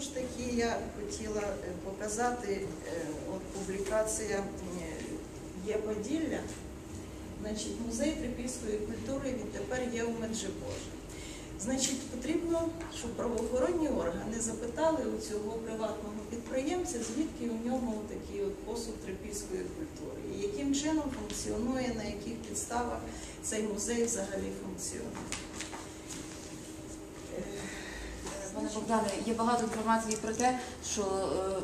знову ж таки я хотіла е, показати е, от публікація е, є Поділля. Значить, музей трипільської культури відтепер є у Меджибожі. Значить, потрібно, щоб правоохоронні органи запитали у цього приватного підприємця, звідки у нього такий от посуд трипільської культури, і яким чином функціонує, на яких підставах цей музей взагалі функціонує. Е, Пане Богдане, є багато інформації про те, що е,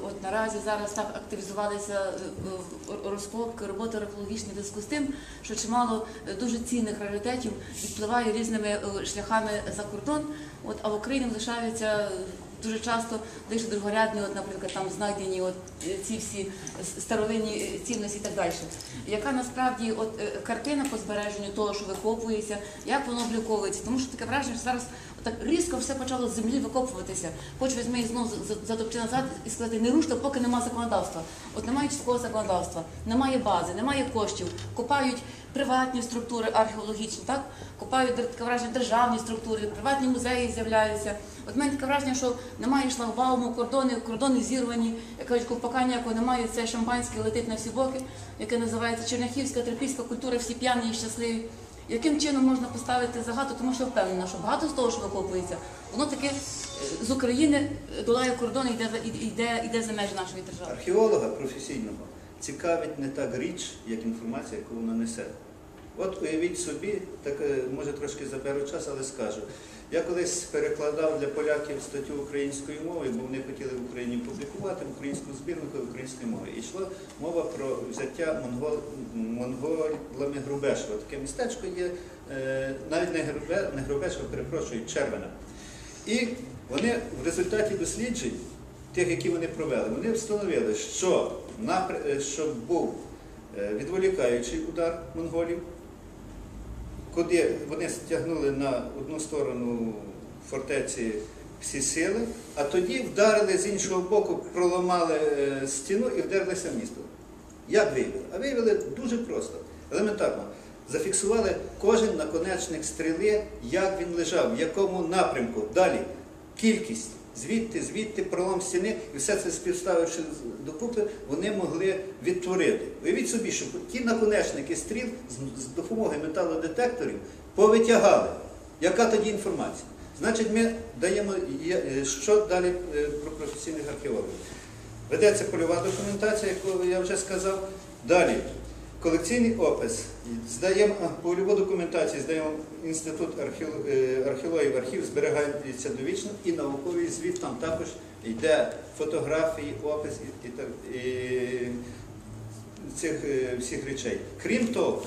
от наразі зараз так активізувалися е, розкопки, роботи археологічні зв'язку з тим, що чимало е, дуже цінних раритетів відпливає різними шляхами за кордон. От а в Україні лишаються е, дуже часто лише другорядні, от, наприклад, там знайдені от е, ці всі старовинні е, цінності і так далі. Яка насправді от е, картина по збереженню того, що викопується, як воно обліковується? Тому що таке враження, що зараз так різко все почало з землі викопуватися. Хоч візьми і знову за- за- затопчи назад і сказати, не руште, поки немає законодавства. От немає чіткого законодавства, немає бази, немає коштів, копають приватні структури археологічні, так? Копають таке враження державні структури, приватні музеї з'являються. От мене таке враження, що немає шлагбауму, кордони, кордони зірвані, як кажуть, ковпака ніякого немає, це шампанське летить на всі боки, яке називається черняхівська, трипільська культура, всі п'яні і щасливі. Яким чином можна поставити загадку, тому що впевнена, що багато з того, що викопується, воно таки е, з України долає кордон і йде, за- йде, йде за межі нашої держави. Археолога професійного цікавить не так річ, як інформація, яку вона несе. От уявіть собі, так е, може трошки заберу час, але скажу. Я колись перекладав для поляків статтю українською мовою, бо вони хотіли в Україні публікувати в українському збірнику української мови. І йшла мова про взяття монгол, монголами Грубешева. Таке містечко є, е, навіть не, Грубе, не Грубешева, перепрошую, Червена. І вони в результаті досліджень, тих, які вони провели, вони встановили, що, е, що був е, відволікаючий удар монголів, куди вони стягнули на одну сторону фортеці всі сили, а тоді вдарили з іншого боку, проламали е, стіну і вдерлися в місто. Як виявили? А виявили дуже просто, елементарно. Зафіксували кожен наконечник стріли, як він лежав, в якому напрямку. Далі кількість, звідти, звідти, пролом стіни, і все це співставивши докупи, вони могли відтворити. Уявіть собі, що ті наконечники стріл з, з допомогою металодетекторів повитягали. Яка тоді інформація? Значить, ми даємо, е, що далі е, про професійних археологів. Ведеться польова документація, яку я вже сказав. Далі колекційний опис. Здаємо польову документацію, здаємо інститут е, археології архів, зберігається довічно і науковий звіт там також йде фотографії, опис і, і, і цих е, всіх речей. Крім того,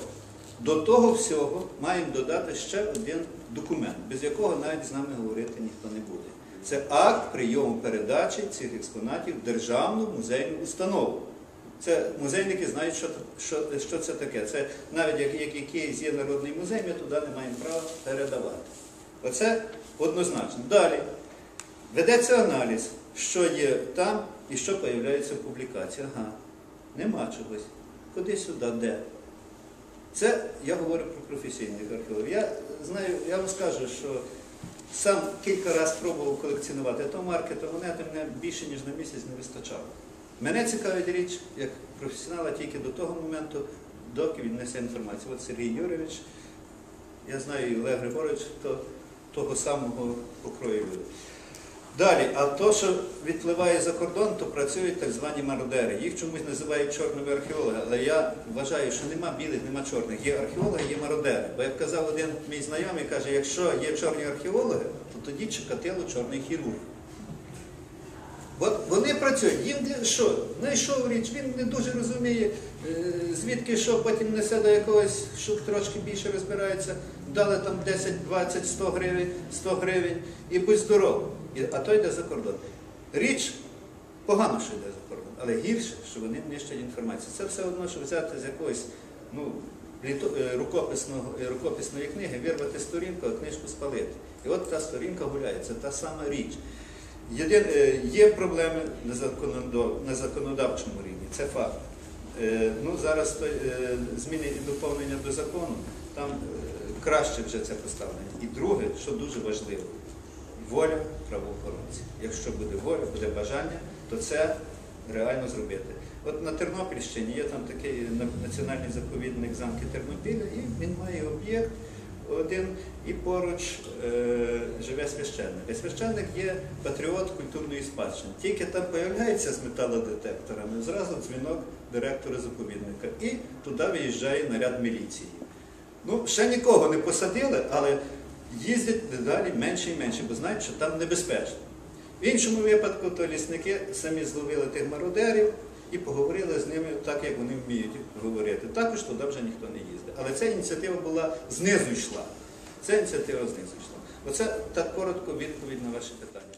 до того всього маємо додати ще один документ, без якого навіть з нами говорити ніхто не буде. Це акт прийому передачі цих експонатів в державну музейну установу. Це музейники знають, що, що, що це таке. Це навіть як, як якийсь є народний музей, ми туди не маємо права передавати. Оце однозначно. Далі ведеться аналіз, що є там і що з'являється в публікації. Ага, нема чогось. Куди сюди, де? Це я говорю про професійних археологів. Я знаю, я вам скажу, що сам кілька разів пробував колекціонувати то марки, то монети, мене більше, ніж на місяць не вистачало. Мене цікавить річ, як професіонала, тільки до того моменту, доки він несе інформацію. От Сергій Юрійович, я знаю і Олег Григорович, то того самого покрою люди. Далі, а то, що відпливає за кордон, то працюють так звані мародери. Їх чомусь називають чорними археологами, але я вважаю, що нема білих, нема чорних. Є археологи, є мародери. Бо як казав один мій знайомий, каже, якщо є чорні археологи, то тоді Чикатило чорний хірург. От вони працюють, їм що? Знайшов річ, він не дуже розуміє, е, звідки що, потім несе до якогось, що трошки більше розбирається, дали там 10, 20, 100 гривень, 100 гривень і будь здоров. А то йде за кордон. Річ погано, що йде за кордон, але гірше, що вони нищать інформацію. Це все одно, що взяти з якоїсь ну, е, е, рукописної книги, вирвати сторінку, а книжку спалити. І от та сторінка гуляє, це та сама річ. Е, є проблеми на, законодавчому рівні, це факт. Е, Ну, зараз е, зміни і доповнення до закону, там краще вже це поставлено. І друге, що дуже важливо, воля правоохоронців. Якщо буде воля, буде бажання, то це реально зробити. От на Тернопільщині є там такий національний заповідник замки Тернопіля, і він має об'єкт один, і поруч е, живе священник. І священник є патріот культурної спадщини. Тільки там появляється з металодетекторами, зразу дзвінок директора заповідника. І туди виїжджає наряд міліції. Ну, ще нікого не посадили, але їздять дедалі менше і менше, бо знають, що там небезпечно. В іншому випадку то лісники самі зловили тих мародерів і поговорили з ними так, як вони вміють говорити. Також туди вже ніхто не їздить. Але ця ініціатива була знизу йшла. Ця ініціатива знизу йшла. Оце так коротко відповідь на ваше питання.